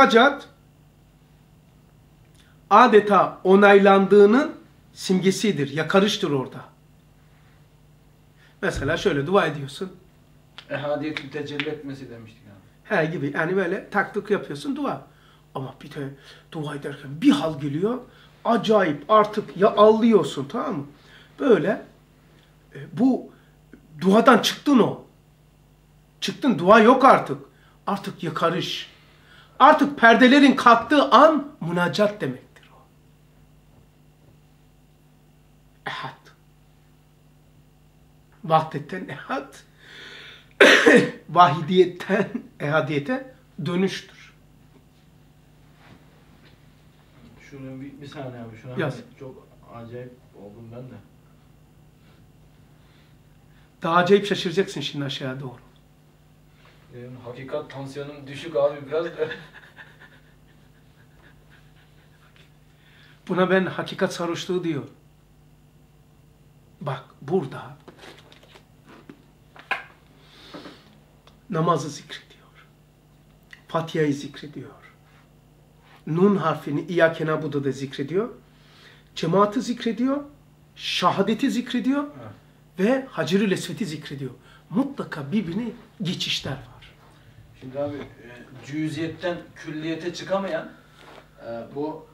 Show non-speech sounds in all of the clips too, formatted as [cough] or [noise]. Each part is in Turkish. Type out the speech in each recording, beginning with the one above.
münacat adeta onaylandığının simgesidir, yakarıştır orada. Mesela şöyle dua ediyorsun. Ehadiyetün tecelli etmesi demiştik abi. He gibi yani böyle taktık yapıyorsun dua. Ama bir de dua ederken bir hal geliyor. Acayip artık ya allıyorsun tamam mı? Böyle e, bu duadan çıktın o. Çıktın dua yok artık. Artık yakarış. Artık perdelerin kalktığı an münacat demektir o. Ehad. Vahdetten ehad. [coughs] Vahidiyetten ehadiyete dönüştür. Şunu bir, bir saniye abi. Şuna Yaz. çok acayip oldum ben de. Daha acayip şaşıracaksın şimdi aşağıya doğru. Benim hakikat tansiyonum düşük abi biraz da. Buna ben hakikat sarhoşluğu diyor. Bak burada namazı zikrediyor. Fatiha'yı zikrediyor. Nun harfini İyyâke na'budu da zikrediyor. Cemaati zikrediyor. Şahadeti zikrediyor. Evet. Ve Hacer-ül Esved'i zikrediyor. Mutlaka birbirine geçişler var. Şimdi abi e, cüziyetten külliyete çıkamayan e, bu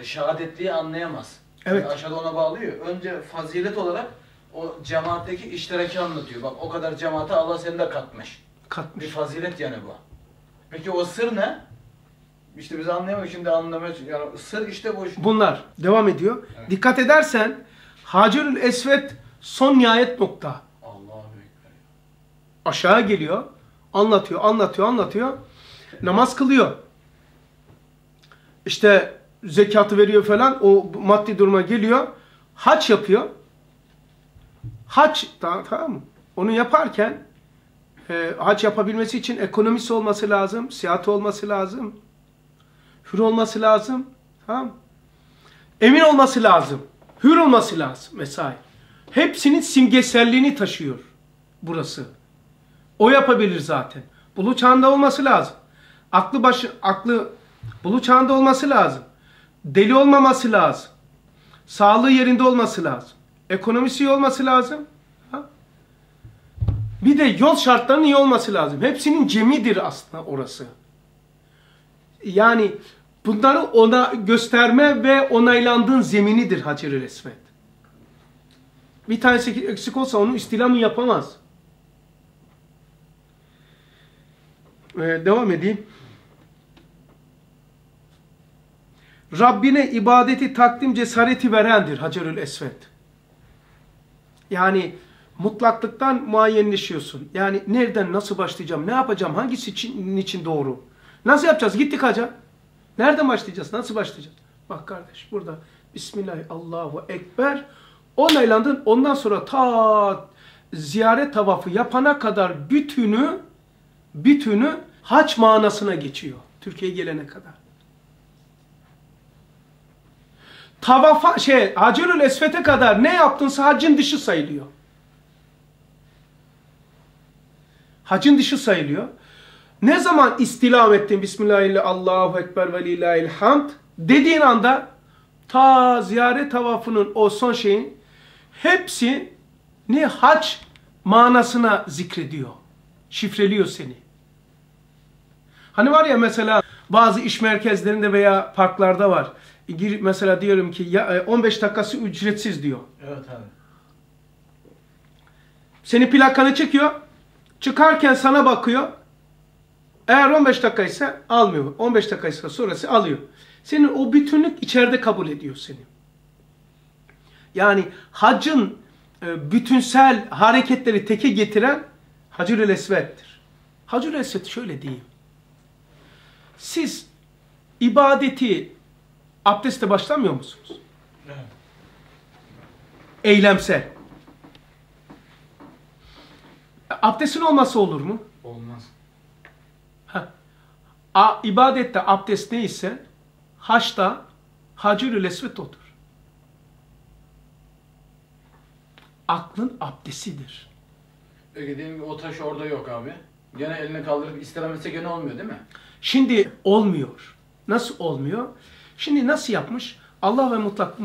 e, şehadetliği anlayamaz. Evet. Çünkü Aşağıda ona bağlıyor. Önce fazilet olarak o cemaatteki iştiraki anlatıyor. Bak o kadar cemaate Allah seni de katmış. Bir Katmış. fazilet yani bu. Peki o sır ne? İşte biz anlayamıyoruz şimdi anlamaya yani sır işte bu. Bunlar devam ediyor. Evet. Dikkat edersen Hacerül Esved son nihayet nokta. Aşağı geliyor. Anlatıyor, anlatıyor, anlatıyor. Namaz kılıyor. İşte zekatı veriyor falan. O maddi duruma geliyor. Haç yapıyor. Haç, tamam, tamam mı? Onu yaparken e, haç yapabilmesi için ekonomisi olması lazım. Siyahati olması lazım. Hür olması lazım. Tamam? Emin olması lazım. Hür olması lazım vesaire. Hepsinin simgeselliğini taşıyor burası. O yapabilir zaten. Bulu çağında olması lazım. Aklı başı, aklı bulu çağında olması lazım. Deli olmaması lazım. Sağlığı yerinde olması lazım. Ekonomisi iyi olması lazım. Ha? Bir de yol şartlarının iyi olması lazım. Hepsinin cemidir aslında orası. Yani bunları ona gösterme ve onaylandığın zeminidir Hacer-i Esved. Bir tanesi eksik olsa onun istilamı yapamaz. Ee, devam edeyim. Rabbine ibadeti takdim cesareti verendir Hacerül Esved. Yani mutlaklıktan muayyenleşiyorsun. Yani nereden nasıl başlayacağım, ne yapacağım, hangisi için, için doğru? Nasıl yapacağız? Gittik hacca. Nereden başlayacağız? Nasıl başlayacağız? Bak kardeş burada Bismillahirrahmanirrahim Allahu Ekber onaylandın. Ondan sonra ta ziyaret tavafı yapana kadar bütünü bütünü haç manasına geçiyor. Türkiye'ye gelene kadar. Tavafa şey Hacerül Esved'e kadar ne yaptınsa hacın dışı sayılıyor. Hacın dışı sayılıyor. Ne zaman istilam ettin Bismillahirrahmanirrahim Allahu Ekber ve lillahil dediğin anda ta ziyaret tavafının o son şeyin hepsi ne hac manasına zikrediyor. Şifreliyor seni. Hani var ya mesela bazı iş merkezlerinde veya parklarda var. Gir, mesela diyorum ki ya, 15 dakikası ücretsiz diyor. Evet abi. Seni plakanı çekiyor. Çıkarken sana bakıyor. Eğer 15 dakika ise almıyor. 15 dakika ise sonrası alıyor. Senin o bütünlük içeride kabul ediyor seni. Yani hacın e, bütünsel hareketleri teke getiren Hacır-ül Esved'dir. Hacır-ül Esved şöyle diyeyim. Siz ibadeti abdestle başlamıyor musunuz? Evet. Eylemsel. Abdestin olması olur mu? Olmaz. Ha. A, ibadette abdest neyse haçta hacir-ül esvet odur. Aklın abdesidir. Peki diyelim ki o taş orada yok abi. Gene elini kaldırıp istememesi gene olmuyor değil mi? Şimdi olmuyor. Nasıl olmuyor? Şimdi nasıl yapmış? Allah ve mutlak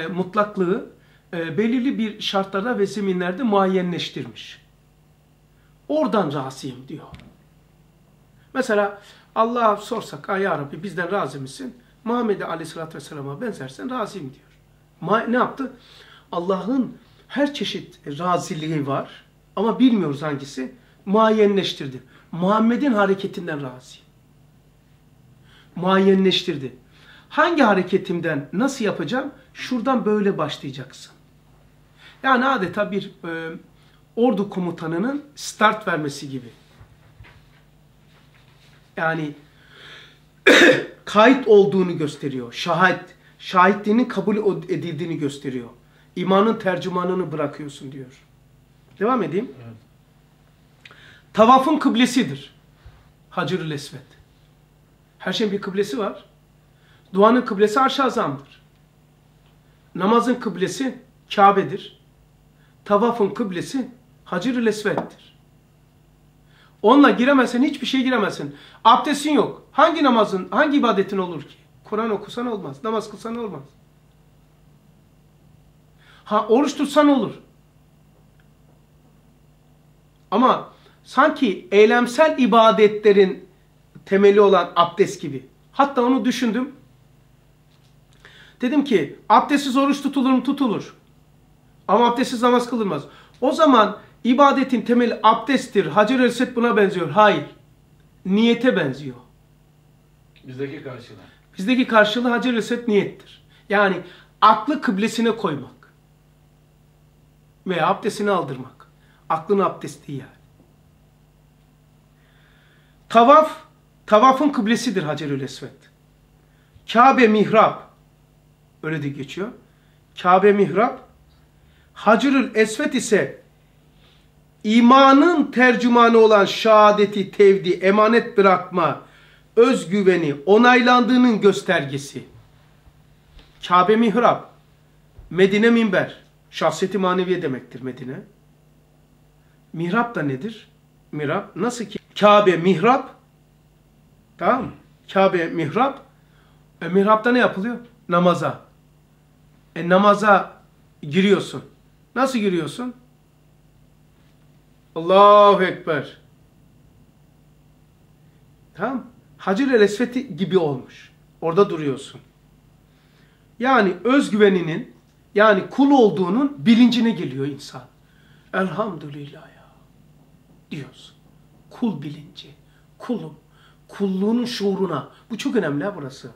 e, mutlaklığı e, belirli bir şartlarda ve zeminlerde muayyenleştirmiş. Oradan razıyım diyor. Mesela Allah'a sorsak, ya Rabbi bizden razı mısın? Muhammed Aleyhisselatü Vesselam'a benzersen razıyım diyor. Ma ne yaptı? Allah'ın her çeşit raziliği var ama bilmiyoruz hangisi. Muayyenleştirdi. Muhammed'in hareketinden razıyım. Muayyenleştirdi. Hangi hareketimden nasıl yapacağım? Şuradan böyle başlayacaksın. Yani adeta bir e, ordu komutanının start vermesi gibi. Yani [clears throat] kayıt olduğunu gösteriyor. Şahit, şahitliğinin kabul edildiğini gösteriyor. İmanın tercümanını bırakıyorsun diyor. Devam edeyim. Evet. Tavafın kıblesidir. Hacer-ül Esved. Her şeyin bir kıblesi var. Duanın kıblesi arş azamdır. Namazın kıblesi Kabe'dir. Tavafın kıblesi Hacer-ül Esved'dir. Onunla giremezsen hiçbir şey giremezsin. Abdestin yok. Hangi namazın, hangi ibadetin olur ki? Kur'an okusan olmaz. Namaz kılsan olmaz. Ha oruç tutsan olur. Ama sanki eylemsel ibadetlerin temeli olan abdest gibi. Hatta onu düşündüm. Dedim ki abdestsiz oruç tutulur mu? Tutulur. Ama abdestsiz namaz kılınmaz. O zaman ibadetin temeli abdesttir. Hacer el buna benziyor. Hayır. Niyete benziyor. Bizdeki karşılığı. Bizdeki karşılığı Hacer el niyettir. Yani aklı kıblesine koymak. Veya abdestini aldırmak. Aklın abdesti yani. Tavaf, tavafın kıblesidir Hacerül Esved. Kabe mihrap, öyle de geçiyor. Kabe mihrap, Hacerül Esved ise imanın tercümanı olan şehadeti, tevdi, emanet bırakma, özgüveni, onaylandığının göstergesi. Kabe mihrap, Medine minber, şahsiyeti maneviye demektir Medine. Mihrap da nedir? Mihrap nasıl ki Kabe mihrap tamam mı? Kabe mihrap e, mihrapta ne yapılıyor? Namaza. E, namaza giriyorsun. Nasıl giriyorsun? Allahu Ekber. Tamam. Hacir el Esveti gibi olmuş. Orada duruyorsun. Yani özgüveninin yani kul olduğunun bilincine geliyor insan. Elhamdülillah ya. Diyorsun. Kul bilinci. Kulum. Kulluğunun şuuruna. Bu çok önemli ha burası.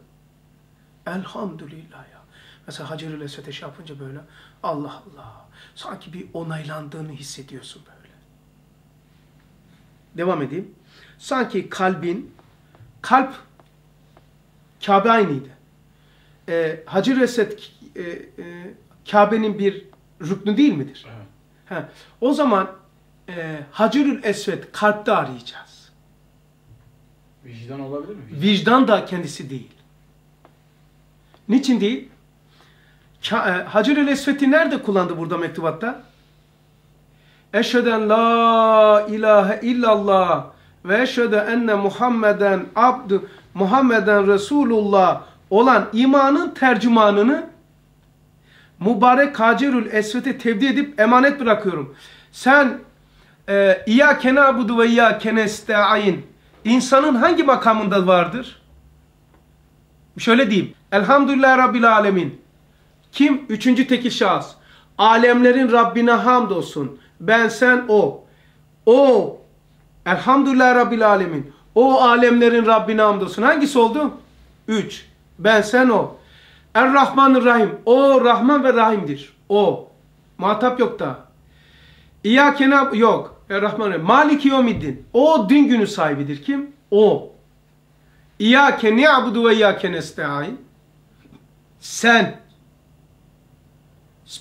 Elhamdülillah ya. Mesela Hacer-ül Esved'e şey yapınca böyle Allah Allah. Sanki bir onaylandığını hissediyorsun böyle. Devam edeyim. Sanki kalbin, kalp Kabe aynıydı. Ee, Hacer-ül Esved e, e, Kabe'nin bir rüknü değil midir? Evet. Ha, o zaman e, Hacerül Esved kalpte arayacağız. Vicdan olabilir mi? Vicdan da kendisi değil. Niçin değil? E, Hacerül Esved'i nerede kullandı burada mektubatta? Eşheden la ilahe illallah ve eşhede enne Muhammeden abdu Muhammeden Resulullah olan imanın tercümanını mübarek Hacerül Esved'e tevdi edip emanet bırakıyorum. Sen e, İyyâke nâbudu ve İyyâke nesta'in insanın hangi makamında vardır? Şöyle diyeyim. Elhamdülillah Rabbil Alemin. Kim? Üçüncü tekil şahıs. Alemlerin Rabbine hamdolsun. Ben sen o. O. Elhamdülillah Rabbil Alemin. O alemlerin Rabbine hamdolsun. Hangisi oldu? Üç. Ben sen o. Er-Rahman Rahim. O Rahman ve Rahim'dir. O. Muhatap yok da. İyyâke yok. Rahim. Maliki Yomiddin. O din günü sahibidir. Kim? O. İyyâke ni'abudu ve iyyâke nesta'in. Sen.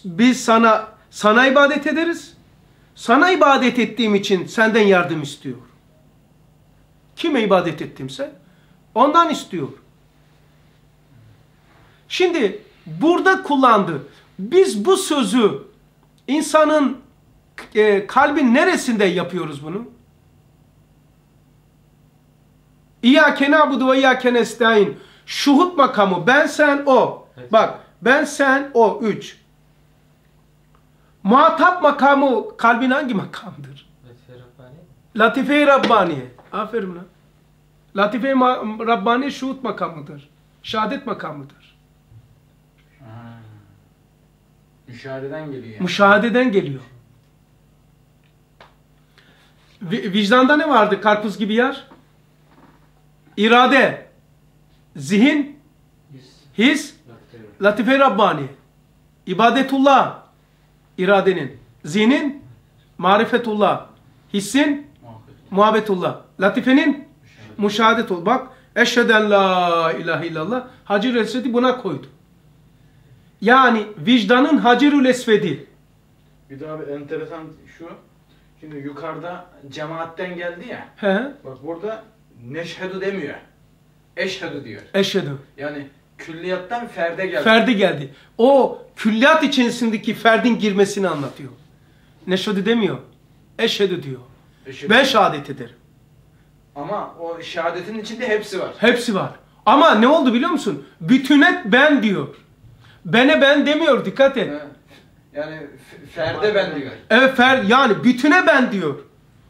Biz sana sana ibadet ederiz. Sana ibadet ettiğim için senden yardım istiyor. Kime ibadet ettimse ondan istiyor. Şimdi burada kullandı. Biz bu sözü insanın e, kalbin neresinde yapıyoruz bunu? İyyâke na'budu ve iyyâke nestaîn. Şuhut makamı. Ben sen o. Evet. Bak ben sen o. Üç. Muhatap makamı kalbin hangi makamdır? Latife-i Rabbaniye. Aferin lan. Latife-i Rabbaniye şuhut makamıdır. Şehadet makamıdır. Ha. Müşahededen geliyor yani. Müşahededen geliyor. Vi- vicdanda ne vardı karpuz gibi yer? İrade, zihin, his, Latife Rabbani. İbadetullah, iradenin. Zihnin, marifetullah. Hissin, Muhabbet. muhabbetullah. Latifenin, müşahadetullah. Bak, eşheden la ilahe illallah. Hacer Esved'i buna koydu. Yani vicdanın Hacerül Esved'i. Bir daha bir enteresan şu. Şimdi yukarıda cemaatten geldi ya. He, Bak burada neşhedü demiyor. Eşhedü diyor. eşhedü. Yani külliyattan ferde geldi. Ferdi geldi. O külliyat içerisindeki ferdin girmesini anlatıyor. Neşhedü demiyor. Eşhedü diyor. Eşhedü. Ben şehadet ederim. Ama o şehadetin içinde hepsi var. Hepsi var. Ama ne oldu biliyor musun? Bütünet ben diyor. Bene ben demiyor. Dikkat et. Ha, Yani ferde ben diyor. Evet fer yani bütüne ben diyor.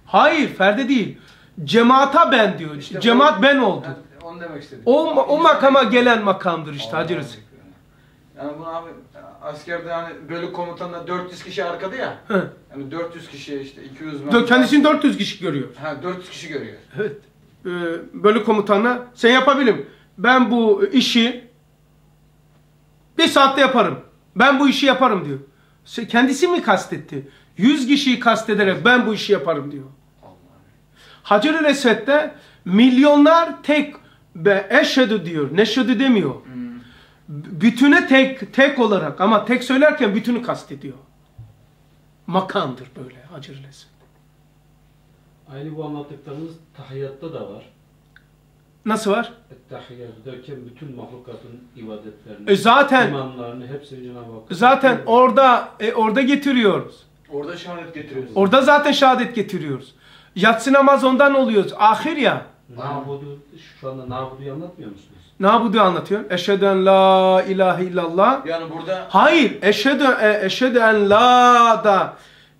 Hayır ferde değil. Cemaata ben diyor. İşte Cemaat o- ben oldu. Ha, Onu demek istedim. O, o İnsan- makama gelen makamdır işte Hacı. Resul. Yani bunu abi askerde hani bölük komutanında 400 kişi arkada ya. Hı. Yani 400 kişi işte 200 Dö- mermi- Kendisini 400 kişi görüyor. Ha 400 kişi görüyor. Evet. Ee, bölük komutanına sen yapabilirim. Ben bu işi bir saatte yaparım. Ben bu işi yaparım diyor. Se- Kendisi mi kastetti? 100 kişiyi kastederek ben bu işi yaparım diyor. Hacer-ül Esved'de milyonlar tek be eşhedü diyor. Neşhedü demiyor. Hmm. Bütüne tek tek olarak ama tek söylerken bütünü kastediyor. Makamdır böyle Hacer-ül Esved. Aynı bu anlattıklarımız tahiyyatta da var. Nasıl var? Tahiyyat derken bütün mahlukatın ibadetlerini, E zaten imanlarını hepsini Cenab-ı Hak. zaten orada e, orada getiriyoruz. Orada şehadet getiriyorsun. Orada zaten şehadet getiriyoruz. Yatsı namaz ondan oluyoruz. Ahir ya. Nabudu, şu anda Nabudu'yu anlatmıyor musunuz? Ne yapıyor anlatıyor? Eşhedü en la ilahe illallah. Yani burada Hayır. Eşhedü, e, eşhedü en la da.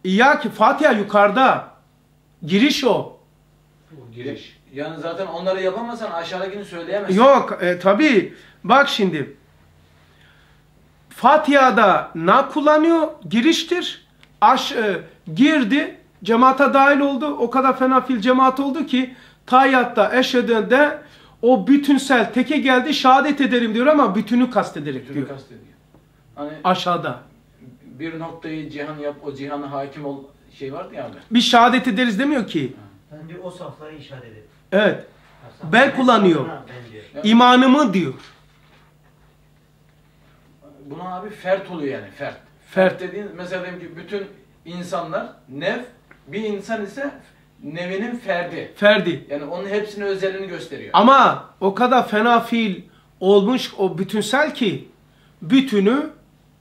İyyâki Fatiha yukarıda. Giriş o. O giriş. Yani zaten onları yapamazsan aşağıdakini söyleyemezsin. Yok e, tabi. Bak şimdi. Fatiha'da na kullanıyor. Giriştir. Aş, e, girdi. Cemaata dahil oldu. O kadar fena fil cemaat oldu ki Tayyat'ta eşhedü'de o bütünsel teke geldi şehadet ederim diyor ama bütünü kastederek Bütünü diyor. kastediyor. Hani Aşağıda. bir noktayı cihan yap, o cihana hakim ol şey vardı ya abi. Biz şehadet ederiz demiyor ki. Ben diyor o safları inşaat ederim. Evet. Ben kullanıyor. İmanımı diyor. Buna abi fert oluyor yani fert. Fert. dediğin mesela diyelim ki bütün insanlar nev bir insan ise nevinin ferdi. Ferdi. Yani onun hepsinin özelliğini gösteriyor. Ama o kadar fena fiil olmuş o bütünsel ki bütünü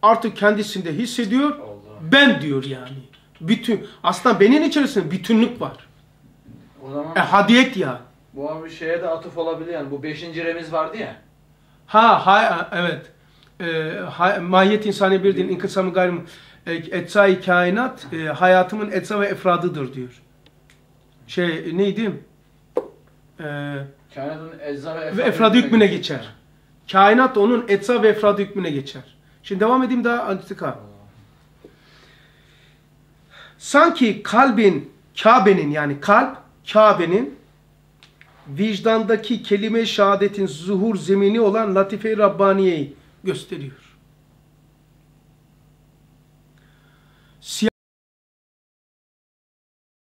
artık kendisinde hissediyor. Allah. Ben diyor yani. Bütün aslında benim içerisinde bütünlük var. O zaman E hadiyet ya. bu abi şeye de atıf olabilir yani. Bu beşinci remiz vardı ya. Ha, ha evet. E, ha, mahiyet insani bir din inkısamı gayrım e, etsai kainat e, hayatımın etsa ve efradıdır diyor. Şey neydi? E, Kainatın ecza ve ve efradı, efradı hükmüne geçer. Kainat onun etsa ve efradı hükmüne geçer. Şimdi devam edeyim daha antika. Sanki kalbin, Kabe'nin yani kalp, Kabe'nin vicdandaki kelime şehadetin zuhur zemini olan Latife-i Rabbaniye'yi gösteriyor.